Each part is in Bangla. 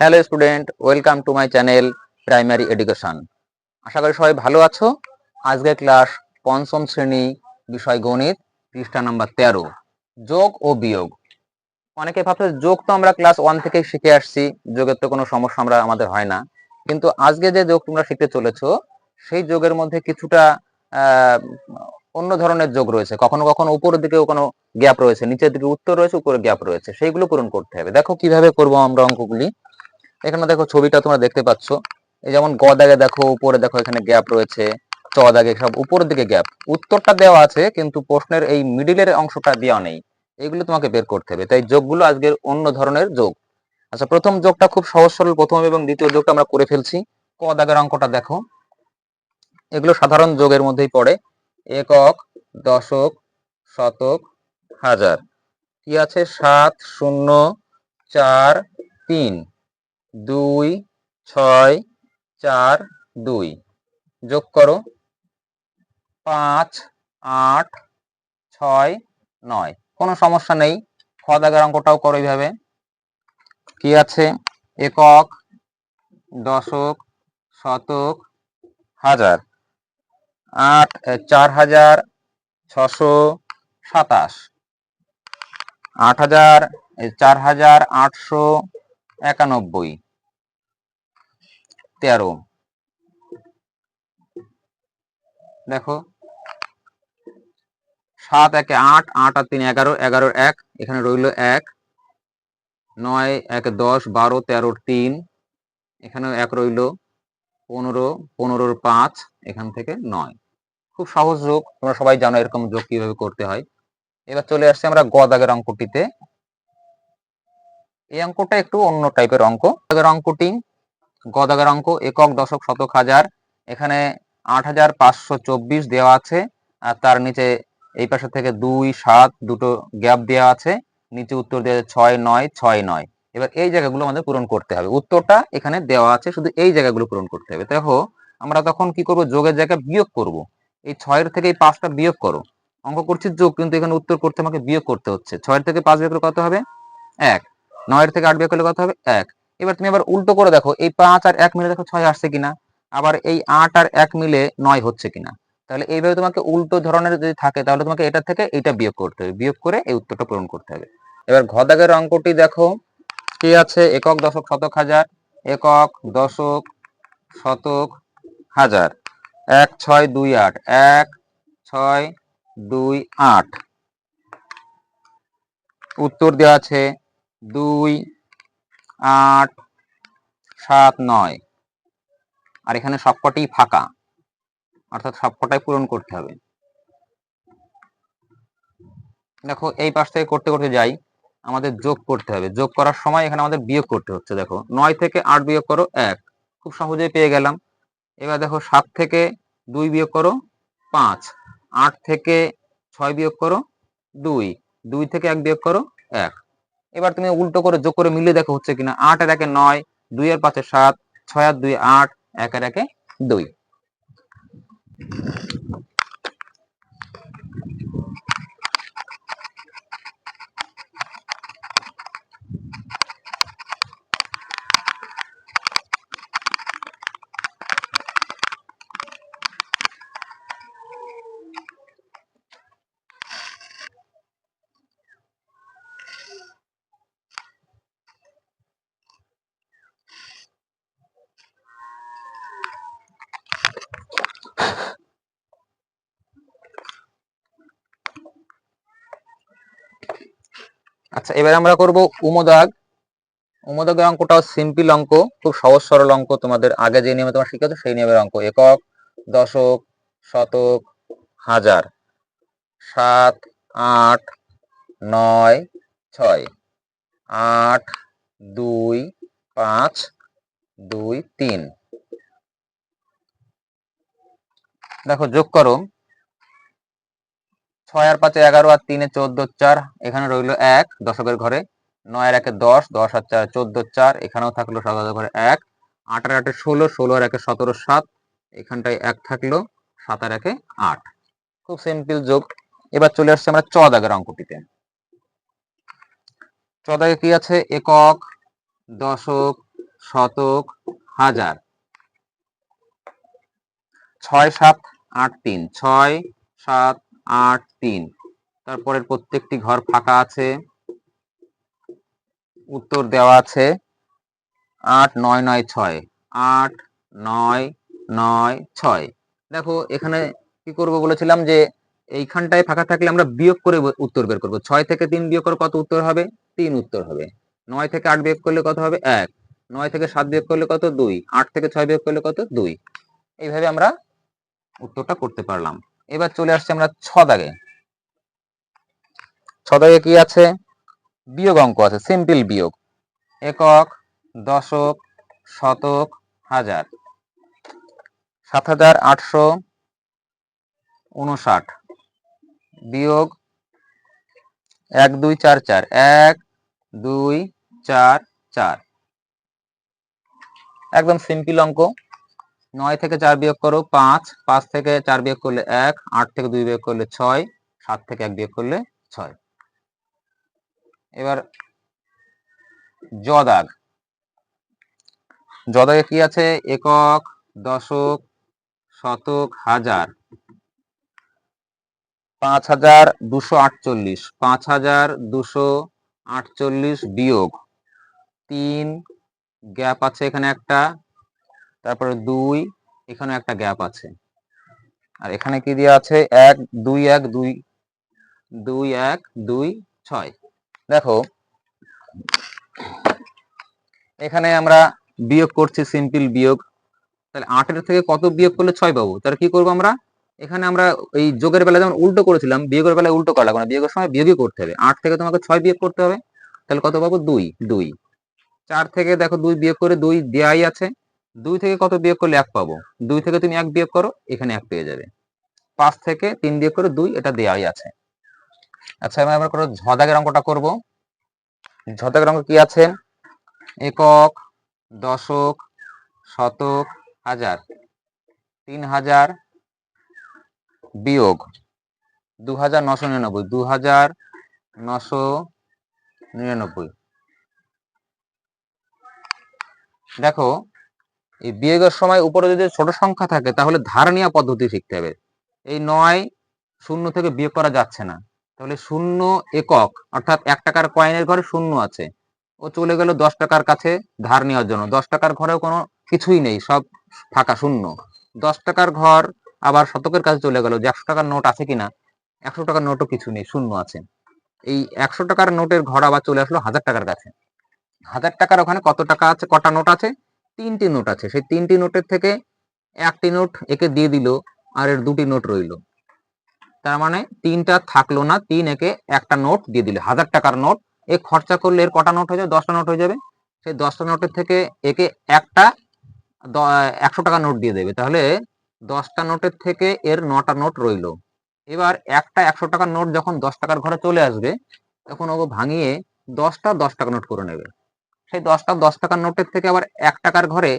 Hello student, welcome to my channel primary education. আশা করি সবাই ভালো আছো। আজকের ক্লাস পঞ্চম শ্রেণি বিষয় গণিত, পৃষ্ঠা নাম্বার তেরো, যোগ ও বিয়োগ। অনেকে ভাবছে যোগ তো আমরা ক্লাস ওয়ান থেকেই শিখে আসছি, যোগের তো কোনো সমস্যা আমরা, আমাদের হয় না। কিন্তু আজকে যে যোগ তোমরা শিখতে চলেছো, সেই যোগের মধ্যে কিছুটা অন্য ধরনের যোগ রয়েছে। কখনো কখনো উপরের দিকেও কোনো গ্যাপ রয়েছে, নিচের দিকে উত্তর রয়েছে উপরে গ্যাপ রয়েছে। সেইগুলো পূরণ করতে হবে। দেখো কীভাবে করব আমরা অঙ্কগুলি। এখানে দেখো ছবিটা তোমরা দেখতে পাচ্ছ। এই যেমন গ দাগে দেখো, উপরে দেখো এখানে গ্যাপ রয়েছে, চ দাগে সব উপরের দিকে গ্যাপ। উত্তরটা দেওয়া আছে, কিন্তু প্রশ্নের এই মিডিলের অংশটা দেওয়া নেই। এগুলো তোমাকে বের করতে হবে। তাই যোগগুলো আজকের অন্য ধরনের যোগ। আচ্ছা প্রথম যোগটা খুব সহজ, সরল, প্রথম এবং দ্বিতীয় যোগটা আমরা করে ফেলছি। ক দাগের অঙ্কটা দেখো। এগুলো সাধারণ যোগের মধ্যেই পড়ে। একক, দশক, শতক, হাজার। কি আছে? সাত, শূন্য, চার, তিন। দুই, ছয়, চার, দুই। যোগ করো। পাঁচ, আট, ছয়, নয়। কোনো সমস্যা নেই। খ অঙ্কটাও করো এইভাবে। কি আছে? একক, দশক, শতক, হাজার। আট চার হাজার, ছশো সাতাশ। আট হাজার চার হাজার, আটশো একানব্বই। তেরো। দেখো। সাত একে আট আট আর তিন এগারো এগারোর এক, এখানে রইল এক। নয় এক দশ, বারো তেরোর তিন, এখানেও এক রইল। পনেরো পনেরোর পাঁচ, এখান থেকে নয়। খুব সহজ যোগ, তোমরা সবাই জানো এরকম যোগ কীভাবে করতে হয়। এবার চলে আসছে আমরা গ দাগের অঙ্কটিতে। এই অঙ্কটা একটু অন্য টাইপের অঙ্ক। দাগের অঙ্কটি গ দাগের অঙ্ক, একক, দশক, শতক, হাজার। এখানে আট হাজার পাঁচশো চব্বিশ দেওয়া আছে, আর তার নিচে এই পাশে থেকে দুই, সাত, দুটো গ্যাপ দেওয়া আছে। নিচে উত্তর দেওয়া আছে ছয়, নয় ছয়, নয়। এবার এই জায়গাগুলো আমাদের পূরণ করতে হবে। উত্তরটা এখানে দেওয়া আছে, শুধু এই জায়গাগুলো পূরণ করতে হবে। দেখো, আমরা তখন কি করব? যোগের জায়গায় বিয়োগ করব। এই ছয়ের থেকে এই পাঁচটা বিয়োগ করো। অঙ্ক করছি যোগ, কিন্তু এখানে উত্তর করতে আমাকে বিয়োগ করতে হচ্ছে। ছয়ের থেকে পাঁচ বিয়োগ কত হবে? এক। নয়ের থেকে আট বিয়োগ করলে কত হবে? এক। এবার তুমি আবার উল্টো করে দেখো, এই পাঁচ আর এক মিলে দেখো ছয় আসছে কিনা, আবার এই আট আর এক মিলে নয় হচ্ছে কিনা। তাহলে এইভাবে তোমাকে উল্টো ধরনের যদি থাকে, তাহলে তোমাকে এটা থেকে এটা বিয়োগ করতে হবে, বিয়োগ করে এই উত্তরটা পূরণ করতে হবে। এবার ঘদাগের অঙ্কটি দেখো, কি আছে? একক, দশক, শতক, হাজার। একক, দশক, শতক, হাজার। এক, ছয়, দুই, আট। এক, ছয়, দুই, আট। উত্তর দেওয়া আছে দুই, আট, সাত, নয়। আর এখানে সবকটাই ফাঁকা। অর্থাৎ সবকটাই পূরণ করতে হবে। দেখো, এই পাশ থেকে করতে করতে যাই, আমাদের যোগ করতে হবে। যোগ করার সময় এখানে আমাদের বিয়োগ করতে হচ্ছে, দেখো। নয় থেকে আট বিয়োগ করো, এক। খুব সহজেই পেয়ে গেলাম। এবার দেখো, সাত থেকে দুই বিয়োগ করো, পাঁচ। আট থেকে ছয় বিয়োগ করো, দুই। দুই থেকে এক বিয়োগ করো, এক। এবার তুমি উল্টো করে যোগ করে মিলে দেখো হচ্ছে কিনা। আট আর একে নয়, দুই আর পাঁচে সাত, ছয় আর দুই আট, এক আর একে দুই। আচ্ছা এবার আমরা করব উমদাগ উমদাগের অঙ্কটাও সিম্পল অঙ্ক, খুব সহজ সরল অঙ্ক। তোমাদের আগে যে নিয়মে তোমার শিখেছো, সেই নিয়মের অঙ্ক। একক, দশক, শতক, হাজার। সাত, আট, নয়, ছয়। আট, দুই, পাঁচ, দুই, তিন। দেখো, যোগ করো। ছয় আর পাঁচে এগারো আর তিনে চোদ্দ চার, এখানে রইল এক, দশকের ঘরে। নয় আর একে দশ দশ আর চার চোদ্দ চার, এখানেও থাকল সাতের ঘরে এক। আট আর আটে ষোলো ষোলো আর একে সতেরো, সাত, এখানটায় এক থাকল সাত আর একে আট। খুব সিম্পল যোগ। এবার চলে আসছে আমরা চ দাগের অঙ্কটিতে। চ দাগে কি আছে? একক, দশক, শতক, হাজার। ছয়, সাত, আট, তিন। ছয়, সাত আট, তিন। তারপরের প্রত্যেকটি ঘর ফাঁকা আছে। উত্তর দেওয়া আছে আট, নয় নয়, ছয়। আট, নয় নয়, ছয়। দেখো, এখানে কি করব বলেছিলাম যে এইখানটায় ফাঁকা থাকলে আমরা বিয়োগ করে উত্তর বের করব। ছয় থেকে তিন বিয়োগ করে কত উত্তর হবে? তিন উত্তর হবে। নয় থেকে আট বিয়োগ করলে কত হবে? এক। নয় থেকে সাত বিয়োগ করলে কত? দুই। আট থেকে ছয় বিয়োগ করলে কত? দুই। এইভাবে আমরা উত্তরটা করতে পারলাম। এবার চলে আসছে আমরা ছ দাগে। ছ দাগে কি আছে? বিয়োগ অঙ্ক আছে, সিম্পল বিয়োগ। একক, দশক, শতক, হাজার। সাত হাজার আটশো উনষাট। বিয়োগ এক, দুই, চার চার। এক, দুই, চার চার। একদম সিম্পল অঙ্ক। নয় থেকে চার বিয়োগ করো পাঁচ পাঁচ থেকে চার বিয়োগ করলে এক, আট থেকে দুই বিয়োগ করলে ছয়, সাত থেকে এক বিয়োগ করলে ছয়। এবার জদাগ। জদাগে কি আছে? একক, দশক, শতক, হাজার। পাঁচ হাজার দুশো আটচল্লিশ, পাঁচ হাজার দুশো আটচল্লিশ বিয়োগ। তিন, গ্যাপ আছে এখানে একটা। তারপরে দুই এখানে একটা গ্যাপ আছে। আর এখানে কি দেওয়া আছে? এক, দুই এক, দুই দুই, এক, দুই, ছয়। দেখো, এখানে আমরা বিয়োগ করছি সিম্পল বিয়োগ। তাহলে আটের থেকে কত বিয়োগ করলে ছয় পাবো? তাহলে কি করব আমরা? এখানে আমরা এই যোগের বেলা যেমন উল্টো করেছিলাম, বিয়োগের বেলায় উল্টো করা লাগবে না, বিয়োগের সময় বিয়োগই করতে হবে। আট থেকে তোমাকে ছয় বিয়োগ করতে হবে। তাহলে কত পাবো? দুই দুই। চার থেকে দেখো দুই বিয়োগ করে দুই দেয়াই আছে। দুই থেকে কত বিয়োগ করলে এক পাবো? দুই থেকে তুমি এক বিয়োগ করো, এখানে এক পেয়ে যাবে। পাঁচ থেকে তিন বিয়োগ করে দুই এটা দেওয়াই আছে। আচ্ছা এবার আমরা করো ঝদাগের অঙ্কটা করব। ঝদাগের অঙ্ক কি আছে? একক, দশক, শতক, হাজার। তিন হাজার বিয়োগ দু হাজার নশো নিরানব্বই। দু হাজার নশো নিরানব্বই। দেখো এই বিয়োগের সময় উপরে যদি ছোট সংখ্যা থাকে, তাহলে ধার নেওয়া পদ্ধতি শিখতে হবে। এই নয় শূন্য থেকে বিয়োগ করা যাচ্ছে না। তাহলে শূন্য একক, অর্থাৎ এক টাকার কয়েনের ঘরে শূন্য আছে। ও চলে গেল দশ টাকার কাছে ধার নেওয়ার জন্য। দশ টাকার ঘরেও কোনো কিছুই নেই, সব ফাঁকা শূন্য। দশ টাকার ঘর আবার শতকের কাছে চলে গেল যে একশো টাকার নোট আছে কিনা? একশো টাকার নোটও কিছু নেই, শূন্য আছে। এই একশো টাকার নোটের ঘর আবার চলে আসলো হাজার টাকার কাছে। হাজার টাকার ওখানে কত টাকা আছে? কটা নোট আছে? তিনটি নোট আছে। সেই তিনটি নোটের থেকে একটি নোট একে দিয়ে দিল আর এর দুটি নোট রইল। তার মানে তিনটা থাকল না, তিন একে একটা নোট দিয়ে দিল। হাজার টাকার নোট এ খরচা করলে এর কটা নোট হয়ে যাবে? দশটা নোট হয়ে যাবে। সেই দশটা নোটের থেকে একে একটা একশো টাকা নোট দিয়ে দেবে। তাহলে দশটা নোটের থেকে এর নটা নোট রইল। এবার একটা একশো টাকার নোট যখন দশ টাকার ঘরে চলে আসবে, তখন ও ভাঙিয়ে দশটা দশ টাকা নোট করে নেবে। সেই দশটা দশ টাকার নোটের থেকে আবার এক টাকার ঘরে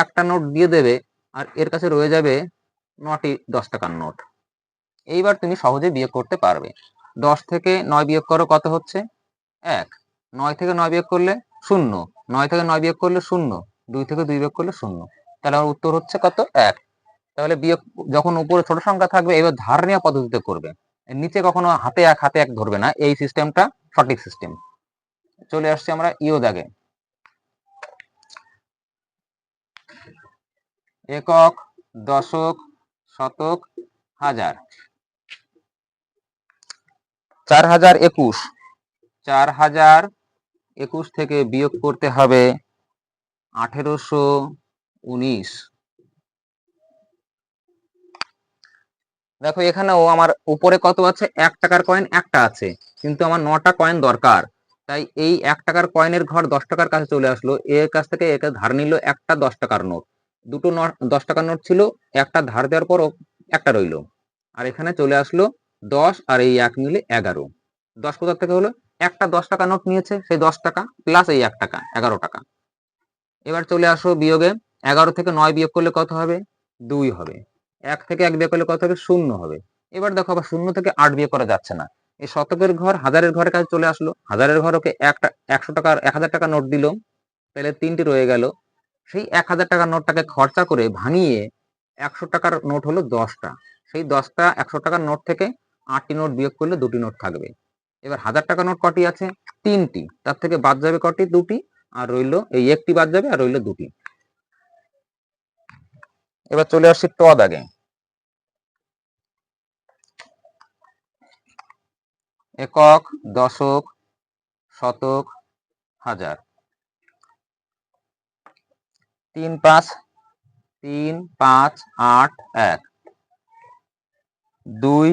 একটা নোট দিয়ে দেবে আর এর কাছে রয়ে যাবে নটি দশ টাকার নোট। এইবার তুমি সহজে বিয়োগ করতে পারবে। দশ থেকে নয় বিয়োগ করো কত হচ্ছে? এক। নয় থেকে নয় বিয়োগ করলে শূন্য। নয় থেকে নয় বিয়োগ করলে শূন্য। দুই থেকে দুই বিয়োগ করলে শূন্য। তাহলে আমার উত্তর হচ্ছে কত? এক। তাহলে বিয়োগ যখন উপরে ছোট সংখ্যা থাকবে, এবার ধার নেওয়া পদ্ধতিতে করবে। নিচে কখনো হাতে এক হাতে এক ধরবে না। এই সিস্টেমটা সঠিক সিস্টেম চলে আসছে আমরা ইও দাগে একক দশক শতক হাজার। চার হাজার একুশ। চার হাজার একুশ থেকে বিয়োগ করতে হবে আঠেরোশো উনিশ। দেখো এখানেও আমার উপরে কত আছে? এক টাকার কয়েন একটা আছে কিন্তু আমার নটা কয়েন দরকার। তাই এই এক টাকার কয়েনের ঘর দশ টাকার কাছে চলে আসলো। এর কাছ থেকে একে ধার নিল একটা দশ টাকার নোট। দুটো দশ টাকার নোট ছিল, একটা ধার দেওয়ার পর একটা রইল। আর এখানে চলে আসলো দশ আর এই এক মিলে এগারো। দশ কোথা থেকে হলো? একটা দশ টাকা নোট নিয়েছে, সেই দশ টাকা প্লাস এই এক টাকা, এগারো টাকা। এবার চলে আসো বিয়োগে, এগারো থেকে নয় বিয়োগ করলে কত হবে? দুই হবে। এক থেকে এক বিয়োগ করলে কত হবে? শূন্য হবে। এবার দেখো আবার শূন্য থেকে আট বিয়োগ করা যাচ্ছে না। এই শতকের ঘর হাজারের ঘরের কাছে চলে আসলো। হাজারের ঘর ওকে একটা, একশো টাকার, এক হাজার টাকা নোট দিল। তাহলে তিনটি রয়ে গেল। সেই এক হাজার টাকার নোটটাকে খরচা করে ভাঙিয়ে একশো টাকার নোট হলো দশটা। সেই দশটা একশো টাকার নোট থেকে আটটি নোট বিয়োগ করলে দুটি নোট থাকবে। এবার হাজার টাকার নোট কটি আছে? তিনটি। তার থেকে বাদ যাবে কটি? দুটি। আর রইল, এই একটি বাদ যাবে, আর রইল দুটি। এবার চলে আসছি ট দাগে একক, দশক, শতক, হাজার। তিন পাঁচ তিন পাঁচ আট এক। দুই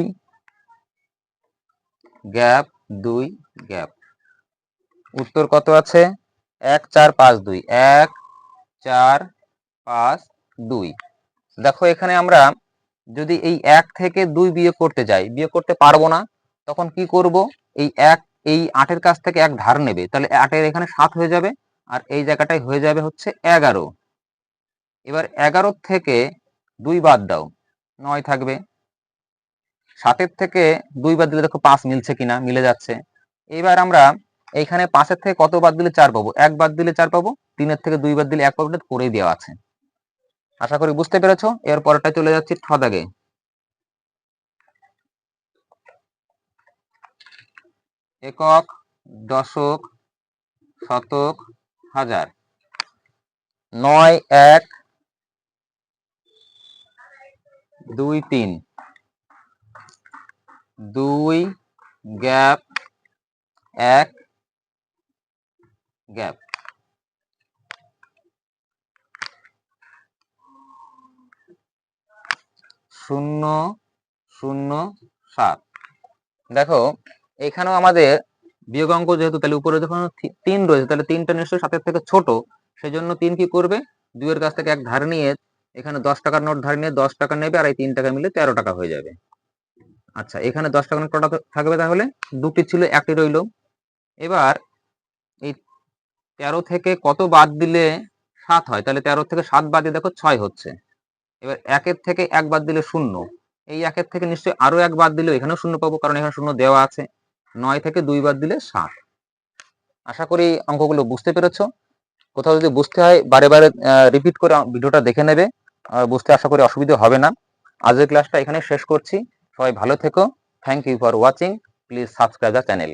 গ্যাপ দুই গ্যাপ। উত্তর কত আছে? এক, চার, পাঁচ, দুই। এক, চার, পাঁচ, দুই। দেখো, এখানে আমরা যদি এই এক থেকে দুই বিয়োগ করতে যাই, বিয়োগ করতে পারব না, তখন কি করব? এই এক, এই আটের কাছ থেকে এক ধার নেবে। তাহলে আটের এখানে সাত হয়ে যাবে, আর এই জায়গাটায় হয়ে যাবে হচ্ছে এগারো। এবার এগারো থেকে দুই বাদ দাও, নয় থাকবে। সাতের থেকে দুই বাদ দিলে দেখো পাঁচ মিলছে কিনা, মিলে যাচ্ছে। এবার আমরা এইখানে পাঁচের থেকে কত বাদ দিলে চার পাবো? এক বাদ দিলে চার পাবো, তিনের থেকে দুই বাদ দিলে এক পাবো করেই দেওয়া আছে। আশা করি বুঝতে পেরেছ? এর পরেরটা চলে যাচ্ছি ঠ দাগে একক, দশক, শতক, হাজার। নয়, এক দুই, তিন। দুই, গ্যাপ। এক, গ্যাপ। শূন্য শূন্য, সাত। দেখো, এখানেও আমাদের বিয়োগ অঙ্ক যেহেতু, তাহলে উপরে যখন তিন রয়েছে, তাহলে তিনটা নিশ্চয়ই সাতের থেকে ছোট। সেজন্য তিন কি করবে? দুইয়ের কাছ থেকে এক ধার নিয়ে এখানে দশ টাকার নোট ধার নিয়ে দশ টাকা নেবে আর এই তিন টাকা মিলে তেরো টাকা হয়ে যাবে। আচ্ছা এখানে দশ টাকা নোট থাকবে তাহলে? দুটি ছিল, একটি রইল। এবার এই তেরো থেকে কত বাদ দিলে সাত হয়? তাহলে তেরো থেকে সাত বাদ দিয়ে দেখো ছয় হচ্ছে। এবার একের থেকে এক বাদ দিলে শূন্য। এই একের থেকে নিশ্চয়ই আরও এক বাদ দিলে এখানেও শূন্য পাবো, কারণ এখানে শূন্য দেওয়া আছে। নয় থেকে দুই বাদ দিলে সাত। আশা করি অঙ্কগুলো বুঝতে পেরেছ। কোথাও যদি বুঝতে হয়, বারে বারে রিপিট করে ভিডিওটা দেখে নেবে। বুঝতে আশা করি অসুবিধা হবে না। আজকের ক্লাসটা এখানে শেষ করছি। সবাই ভালো থেকো। Thank you for watching please subscribe the channel